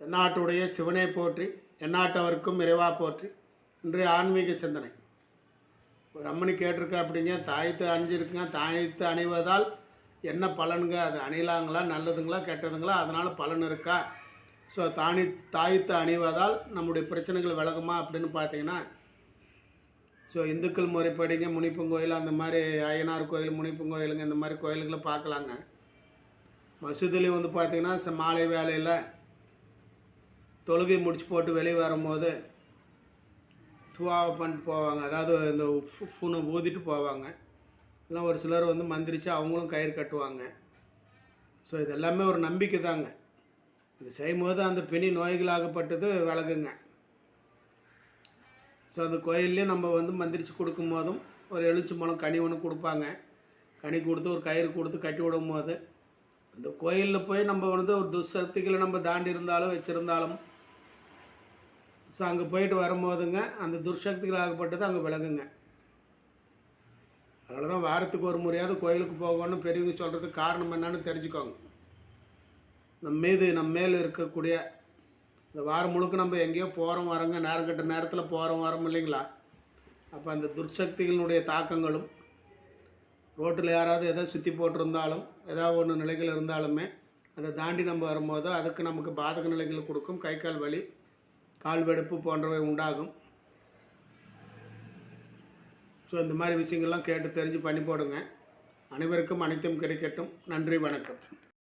தென்னாட்டுடைய சிவனை போற்றி எந்நாட்டவருக்கும் இறைவா போற்றி இன்றைய ஆன்மீக சிந்தனை. ஒரு அம்மனி கேட்டிருக்கா அப்படிங்க தாயத்து அணிஞ்சிருக்குங்க தாயத்து அணிவதால் என்ன பலனுங்க? அது அணிலாங்களா நல்லதுங்களா கெட்டதுங்களா? அதனால் பலன் இருக்கா? ஸோ தானி தாயத்து அணிவதால் நம்முடைய பிரச்சனைகள் விலகுமா அப்படின்னு பார்த்தீங்கன்னா ஸோ இந்துக்கள் முறைப்படிங்க முனிப்பங்கோயில் அந்த மாதிரி அய்யனார் கோயில் முனிப்பங்கோயிலுங்க இந்த மாதிரி கோயிலுங்களை பார்க்கலாங்க. மசூதிலையும் வந்து பார்த்திங்கன்னா ச- மாலை வேலையில் தொழுகை முடிச்சு போட்டு வெளியே வரும்போது துவாவை பண்ணிட்டு போவாங்க. அதாவது இந்த ஃபு- ஊதிட்டு போவாங்க. இல்லை ஒரு சிலர் வந்து மந்திரிச்சு அவங்களும் கயிறு கட்டுவாங்க. ஸோ இது எல்லாமே ஒரு நம்பிக்கை தாங்க. இது செய்யும்போது அந்த பிணி நோய்களாகப்பட்டது விலகுங்க. ஸோ அந்த கோயில்லையும் நம்ம வந்து மந்திரிச்சு கொடுக்கும் போதும் ஒரு எழுச்சி மூலம் கனி ஒன்று கொடுப்பாங்க. கனி கொடுத்து ஒரு கயிறு கொடுத்து கட்டி விடும் போது இந்த கோயிலில் போய் நம்ம வந்து ஒரு துசக்திகளை நம்ம தாண்டி இருந்தாலும் வச்சுருந்தாலும் ஸோ அங்கே போயிட்டு வரும்போதுங்க அந்த துர்சக்திகள் ஆகப்பட்டது அங்கே விலகுங்க அதனால தான் வாரத்துக்கு ஒரு முறையாவது கோயிலுக்கு போகணும்னு பெரியவங்க சொல்கிறதுக்கு காரணம் என்னன்னு தெரிஞ்சுக்கோங்க. நம்ம மீது நம்ம மேல் இருக்கக்கூடிய இந்த வாரம் முழுக்க நம்ம எங்கேயோ போகிறோம் வரோங்க நேரம் கட்ட நேரத்தில் போகிறோம் வரோம் இல்லைங்களா? அப்போ அந்த துர்சக்திகளினுடைய தாக்கங்களும் ரோட்டில் யாராவது எதாவது சுற்றி போட்டிருந்தாலும் ஏதாவது ஒன்று நிலைகள் இருந்தாலுமே அதை தாண்டி நம்ம வரும்போது அதுக்கு நமக்கு பாதக நிலைகள் கொடுக்கும் கை கால் வலி கால்வெடுப்பு போன்றவை உண்டாகும். ஸோ இந்த மாதிரி விஷயங்கள்லாம் கேட்டு தெரிஞ்சு பண்ணி போடுங்க. அனைவருக்கும் அனைத்தும் கிடைக்கட்டும். நன்றி வணக்கம்.